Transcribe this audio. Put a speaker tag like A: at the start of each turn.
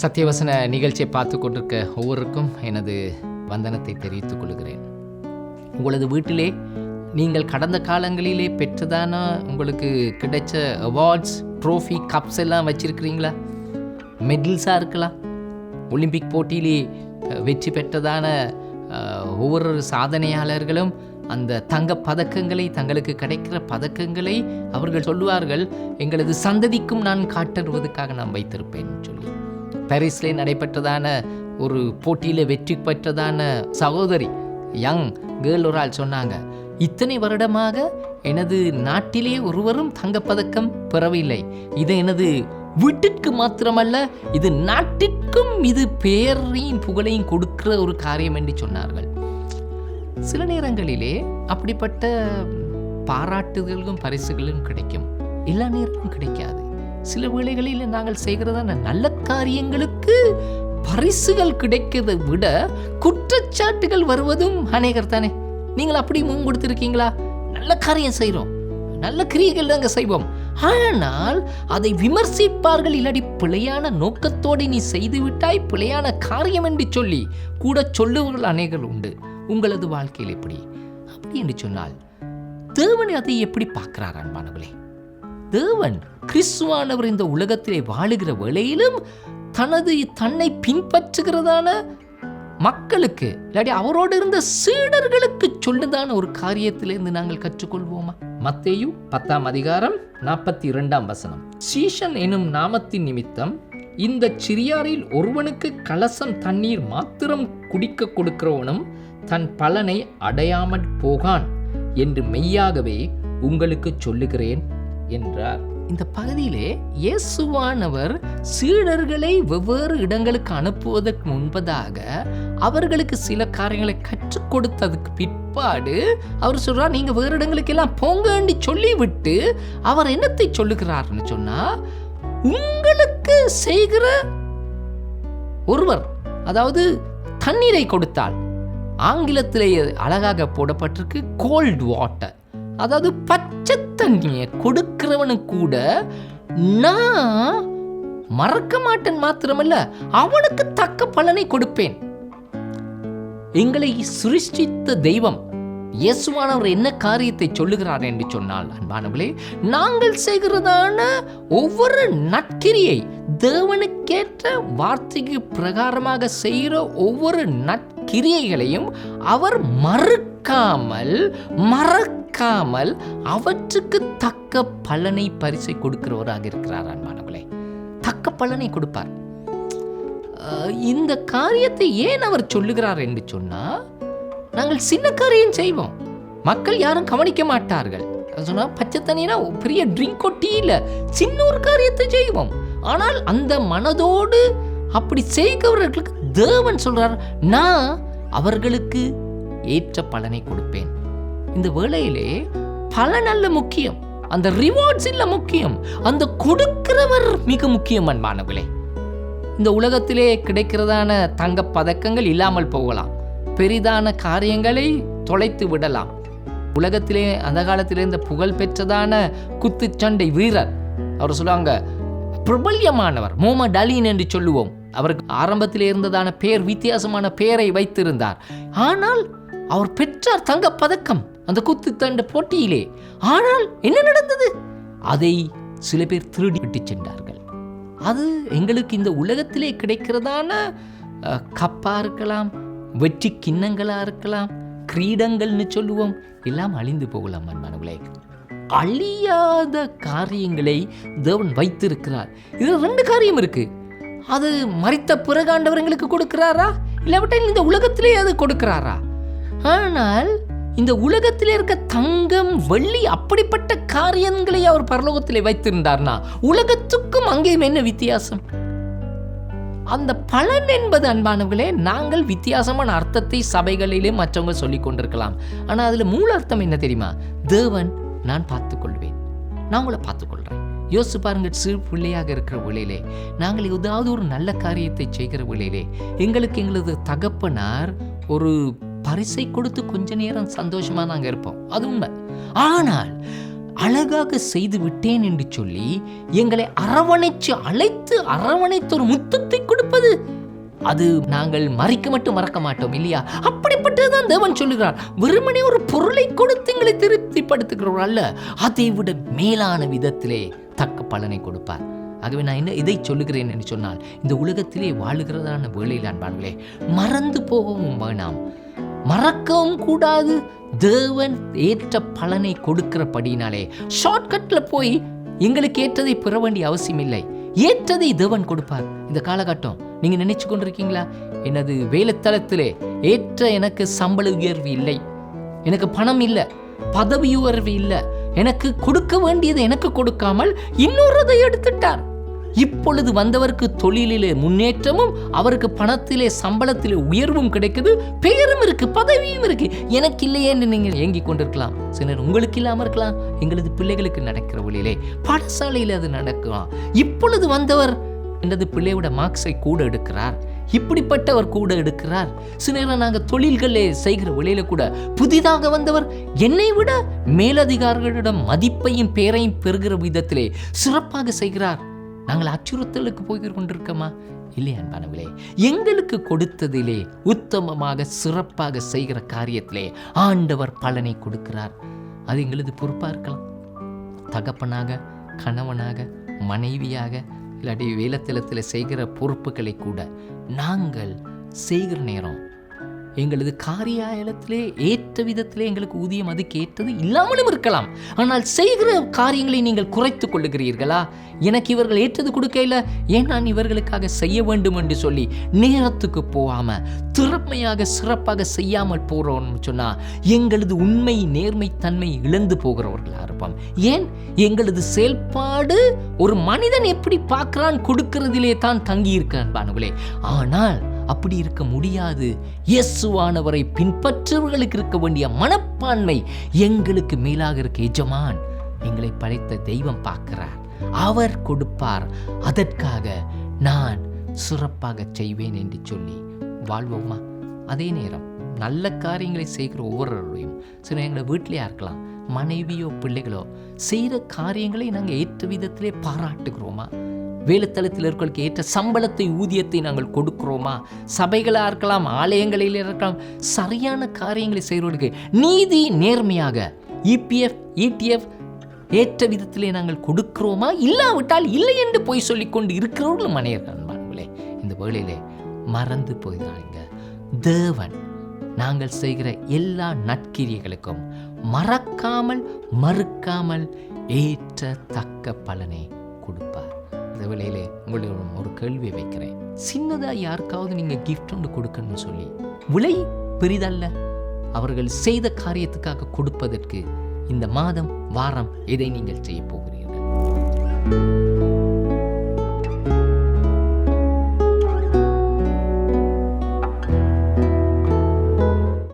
A: சத்தியவசன நிகழ்ச்சியை பார்த்து கொண்டிருக்க ஒவ்வொருக்கும் எனது வந்தனத்தை தெரிவித்துக் கொள்கிறேன். உங்களது வீட்டிலே நீங்கள் கடந்த காலங்களிலே பெற்றதான உங்களுக்கு கிடைச்ச அவார்ட்ஸ் ட்ரோஃபி கப்ஸ் எல்லாம் வச்சுருக்கிறீங்களா? மெடல்ஸாக இருக்கலாம். ஒலிம்பிக் போட்டியிலே வெற்றி பெற்றதான ஒவ்வொரு சாதனையாளர்களும் அந்த தங்க பதக்கங்களை தங்களுக்கு கிடைக்கிற பதக்கங்களை அவர்கள் சொல்லுவார்கள். எங்களது சந்ததிக்கும் நான் காட்டுவதற்காக நான் வைத்திருப்பேன் சொல்லி. பாரிஸ்லே நடைபெற்றதான ஒரு போட்டியில் வெற்றி பெற்றதான சகோதரி யங் கேர்ள் ஒரு ஆள் சொன்னாங்க இத்தனை வருடமாக எனது நாட்டிலே ஒருவரும் தங்கப்பதக்கம் பெறவில்லை. இது எனது வீட்டிற்கு மாத்திரமல்ல இது நாட்டிற்கும் இது பேரையும் புகழையும் கொடுக்கிற ஒரு காரியம் என்று சொன்னார்கள். சில நேரங்களிலே அப்படிப்பட்ட பாராட்டுதல்களும் பரிசுகளும் கிடைக்கும். எல்லா நேரமும் கிடைக்காது. சில வேளைகளில் நாங்கள் செய்கிறதான நல்ல காரியங்களுக்கு பரிசுகள் கிடைக்கிறதை விட குற்றச்சாட்டுகள் வருவதும் அநேகர் தானே. நீங்கள் அப்படி முன் கொடுத்துருக்கீங்களா? நல்ல காரியம் செய்கிறோம். நல்ல கிரியைகள் நாங்கள் செய்வோம். ஆனால் அதை விமர்சிப்பார்கள் இல்லாடி பிழையான நோக்கத்தோடு நீ செய்து விட்டாய் பிழையான காரியம் என்று சொல்லி கூட சொல்லுவர்கள் அநேகர் உண்டு. உங்களது வாழ்க்கையில் எப்படி? அப்படி என்று சொன்னால் தேவனை அதை எப்படி பார்க்கிறார் அன்பானவளே தேவன் கிறிஸ்துவானவர் இந்த உலகத்திலே வாழுகிற வேளையிலும் தனது தன்னை பின்பற்றுகிறதான மக்களுக்கு இல்லாட்டி அவரோடு இருந்த சீடர்களுக்கு சொல்லுதான ஒரு காரியத்திலிருந்து நாங்கள் கற்றுக்கொள்வோமா? மத்தேயு பத்தாம் அதிகாரம் நாற்பத்தி இரண்டாம் வசனம். சீஷன் எனும் நாமத்தின் நிமித்தம் இந்த சிறியாரில் ஒருவனுக்கு கலசம் தண்ணீர் மாத்திரம் குடிக்க கொடுக்கிறவனும் தன் பலனை அடையாமற் போகான் என்று மெய்யாகவே உங்களுக்கு சொல்லுகிறேன். என்றார். இந்த பகுதியிலே இயேசுவானவர் சீடர்களை வெவ்வேறு இடங்களுக்கு அனுப்புவதற்கு முன்பதாக அவர்களுக்கு சில காரியங்களை கற்றுக் கொடுத்ததுக்கு பிற்பாடு அவர் சொல்றார் நீங்க வேறு இடங்களுக்கு எல்லாம் போங்கன்னு சொல்லிவிட்டு அவர் என்னத்தை சொல்லுகிறார்னு சொன்னா உங்களுக்கு செய்கிற ஒருவர் அதாவது தண்ணீரை கொடுத்தால் ஆங்கிலத்திலேயே அழகாக போடப்பட்டிருக்கு கோல்ட் வாட்டர் அதாவது பச்சை தண்ணியை கொடுக்கிறவனு கூட நான் மறக்க மாட்டேன் மாத்திரமல்ல அவனுக்கு தக்க பலனை கொடுப்பேன். எங்களை சிருஷ்டித்த தெய்வம் இயேசுவானவர் என்ன காரியத்தை சொல்லுகிறார் என்று சொன்னால் அன்பானவர்களே நாங்கள் செய்கிறதான ஒவ்வொரு நற்கிரியை தேவனுக்கேற்ற வார்த்தைக்கு பிரகாரமாக செய்கிற ஒவ்வொரு நற்கிரியைகளையும் அவர் மறுக்காமல் மறக்காமல் அவற்றுக்கு தக்க பலனை பரிசை கொடுக்கிறவராக இருக்கிறார் அன்பானவர்களே. தக்க பலனை கொடுப்பார். இந்த காரியத்தை ஏன் அவர் சொல்லுகிறார் என்று சொன்னால் நாங்கள் சின்ன காரியம் செய்வோம். மக்கள் யாரும் கவனிக்க மாட்டார்கள். சொன்னால் பச்சை தண்ணினா பெரிய ட்ரிங்க் கொட்டி இல்லை சின்ன ஒரு காரியத்தை செய்வோம். ஆனால் அந்த மனதோடு அப்படி செய்கிறவர்களுக்கு தேவன் சொல்கிறார் நான் அவர்களுக்கு ஏற்ற பலனை கொடுப்பேன். இந்த வேளையிலே பலன் அல்ல முக்கியம். அந்த ரிவார்ட்ஸ் இல்ல முக்கியம். அந்த கொடுக்கிறவர் மிக முக்கியம் அன்பானவர்களே. இந்த உலகத்திலே கிடைக்கிறதான தங்க பதக்கங்கள் இல்லாமல் போகலாம். பெரிதான காரியங்களை தொலைத்து விடலாம். உலகத்திலே அந்த காலத்திலே இந்த புகழ் பெற்றதான குத்துச்சண்டை வீரர். அவர் சொல்லுவாங்க பிரபல்யமானவர் மோம அலீன் என்று சொல்லுவோம். அவருக்கு ஆரம்பத்தில் இருந்ததான பெயர் வித்தியாசமான பெயரை வைத்திருந்தார். ஆனால் அவர் பெற்றார் தங்க பதக்கம் அந்த குத்துத்தண்ட போட்டியிலே. ஆனால் என்ன நடந்தது? அதை சில பேர் திருடி விட்டு சென்றார்கள். அது எங்களுக்கு இந்த உலகத்திலே கிடைக்கிறதான கப்பா இருக்கலாம் வெற்றி கிண்ணங்களா இருக்கலாம் கிரீடங்கள்னு சொல்லுவோம். எல்லாம் அழிந்து போகலாம் அன்பானவர்களே. அழியாத காரியங்களை தேவன் வைத்திருக்கிறார். இது ரெண்டு காரியம் இருக்கு. அது மறித்த பிறகு ஆண்டவர் எங்களுக்கு கொடுக்கிறாரா? இல்லாவிட்டால் இந்த உலகத்திலே அது கொடுக்கிறாரா? ஆனால் இந்த உலகத்தில் இருக்க தங்கம் வெள்ளி அப்படிப்பட்ட காரியங்களை அவர் பரலோகத்தில் வைத்திருந்தார்னா உலகத்துக்கும் அங்கேயும் என்ன வித்தியாசம்? அந்த பலன் என்பது அன்பானவர்களே நாங்கள் வித்தியாசமான அர்த்தத்தை சபைகளிலே மற்றவங்க சொல்லிக் கொண்டிருக்கலாம். ஆனால் அதில் மூல அர்த்தம் என்ன தெரியுமா? தேவன் நான் பார்த்துக்கொள்வேன். நான் உங்களை பார்த்துக்கொள்கிறேன் யோசிச்சு பாருங்க சிறு பிள்ளையாக இருக்கிற வேளையிலே நாங்கள் ஏதாவது ஒரு நல்ல காரியத்தை செய்கிற வேளையிலே எங்களுக்கு எங்களது தகப்பனார் ஒரு பரிசை கொடுத்து கொஞ்ச நேரம் சந்தோஷமாக நாங்கள் இருப்போம். அது உண்மை. ஆனால் அழகாக செய்து விட்டேன் என்று சொல்லி எங்களை அரவணைச்சு அழைத்து அரவணைத்து ஒரு முத்தத்தை கொடுப்பது அது நாங்கள் மறிக்க மட்டும் மறக்க மாட்டோம் இல்லையா? அப்படிப்பட்டதுதான் தேவன் சொல்லுகிறார். வெறுமனே ஒரு பொருளை கொடுத்து எங்களை திருப்திப்படுத்துகிறவர் அல்ல அதை விட மேலான விதத்திலே தக்க பலனை கொடுப்பார். ஆகவே நான் என்ன இதை சொல்லுகிறேன் என்று சொன்னால் இந்த உலகத்திலே வாழுகிறதான வேளையில் அன்பான்களே மறந்து போகவும் வேணாம். மறக்கவும் கூடாது. தேவன் ஏற்ற பலனை கொடுக்கிறபடினாலே. ஷார்ட்கட்டில் போய் எங்களுக்கு ஏற்றதை பெற வேண்டிய அவசியம் இல்லை ஏற்றதை தேவன் கொடுப்பார். இந்த காலகட்டம் நீங்கள் நினைச்சு கொண்டிருக்கீங்களா? எனது வேலைத்தளத்திலே ஏற்ற எனக்கு சம்பள உயர்வு இல்லை. எனக்கு பணம் இல்லை. பதவி உயர்வு இல்லை. எனக்கு கொடுக்க வேண்டியது எனக்கு கொடுக்காமல் இன்னொருதை எடுத்துட்டார். இப்பொழுது வந்தவருக்கு தொழிலிலே முன்னேற்றமும் அவருக்கு பணத்திலே சம்பளத்திலே உயர்வும் கிடைக்குது பெயரும் இருக்கு பதவியும் இருக்கு. எனக்கு இல்லையே என்று நீங்கள் ஏங்கிக் கொண்டிருக்கலாம். சிலர் உங்களுக்கு இல்லாமல் இருக்கலாம். எங்களது பிள்ளைகளுக்கு நடக்கிற வழியிலே பாடசாலையில் அது நடக்கலாம். இப்பொழுது வந்தவர் எனது பிள்ளையோட மார்க்ஸை கூட எடுக்கிறார். இப்படிப்பட்டவர் கூட எடுக்கிறார். சில நாங்கள் தொழில்களே செய்கிற வழியில கூட புதிதாக வந்தவர் என்னை விட மேலதிகாரிகளிடம் மதிப்பையும் பெயரையும் பெறுகிற விதத்திலே சிறப்பாக செய்கிறார். நாங்கள் அச்சுறுத்தலுக்கு போய் கொண்டிருக்கோமா இல்லை அன்பானவர்களே எங்களுக்கு கொடுத்ததிலே உத்தமமாக சிறப்பாக செய்கிற காரியத்திலே ஆண்டவர் பலனை கொடுக்கிறார். அது எங்களது பொறுப்பாக இருக்கலாம். தகப்பனாக கணவனாக மனைவியாக இல்லாட்டி வேலத்தலத்தில் செய்கிற பொறுப்புகளை கூட நாங்கள் செய்கிற நேரம் எங்களது காரியாலத்திலே ஏற்ற விதத்திலே எங்களுக்கு ஊதியம் அதுக்கு ஏற்றது இல்லாமலும் இருக்கலாம். ஆனால் செய்கிற காரியங்களை நீங்கள் குறைத்து கொள்ளுகிறீர்களா? எனக்கு இவர்கள் ஏற்றது கொடுக்கல ஏன் நான் இவர்களுக்காக செய்ய வேண்டும் என்று சொல்லி நேரத்துக்கு போகாமல் திறமையாக சிறப்பாக செய்யாமல் போகிறோம்னு சொன்னால் எங்களது உண்மை நேர்மை தன்மை இழந்து போகிறவர்களாக இருப்போம். ஏன்? எங்களது செயல்பாடு ஒரு மனிதன் எப்படி பார்க்கிறான் கொடுக்கிறதிலே தான் தங்கி இருக்கான் ஆனால் அப்படி இருக்க முடியாது. இயேசுவானவரை பின்பற்றவர்களுக்கு இருக்க வேண்டிய மனப்பான்மை எங்களுக்கு மேலாக இருக்க எஜமான் எங்களை படைத்த தெய்வம் பார்க்கிறார். அவர் கொடுப்பார். அதற்காக நான் சிறப்பாக செய்வேன் என்று சொல்லி வாழ்வோமா? அதே நேரம் நல்ல காரியங்களை செய்கிற ஒவ்வொருவரையும் சில எங்களை வீட்டிலேயா இருக்கலாம் மனைவியோ பிள்ளைகளோ செய்கிற காரியங்களை நாங்கள் ஏற்ற விதத்திலே பாராட்டுகிறோமா? வேலைத்தளத்தில் இருக்கிறவர்களுக்கு ஏற்ற சம்பளத்தை ஊதியத்தை நாங்கள் கொடுக்கிறோமா? சபைகளாக இருக்கலாம் ஆலயங்களில் இருக்கலாம் சரியான காரியங்களை செய்கிறவர்களுக்கு நீதி நேர்மையாக இபிஎஃப் இடிஎஃப் ஏற்ற விதத்திலே நாங்கள் கொடுக்கிறோமா? இல்லாவிட்டால் இல்லை என்று போய் சொல்லிக்கொண்டு இருக்கிறவர்களும் மனையர்கள் அன்பானவர்களே இந்த வேளையிலே மறந்து போயிடாங்க தேவன் நாங்கள் செய்கிற எல்லா நற்கிரியர்களுக்கும் மறக்காமல் மறுக்காமல் ஏற்ற தக்க பலனை கொடுப்பார். இந்த வேலையிலே உங்களுக்கு ஒரு கேள்வியை வைக்கிறேன். சின்னதா யாருக்காவது நீங்க கிஃப்ட் ஒன்று கொடுக்கணும்னு சொல்லி விலை பெரிதல்ல. அவர்கள் செய்த காரியத்துக்காக கொடுப்பதற்கு இந்த மாதம் வாரம் இதை நீங்கள் செய்ய போகிறீர்கள்?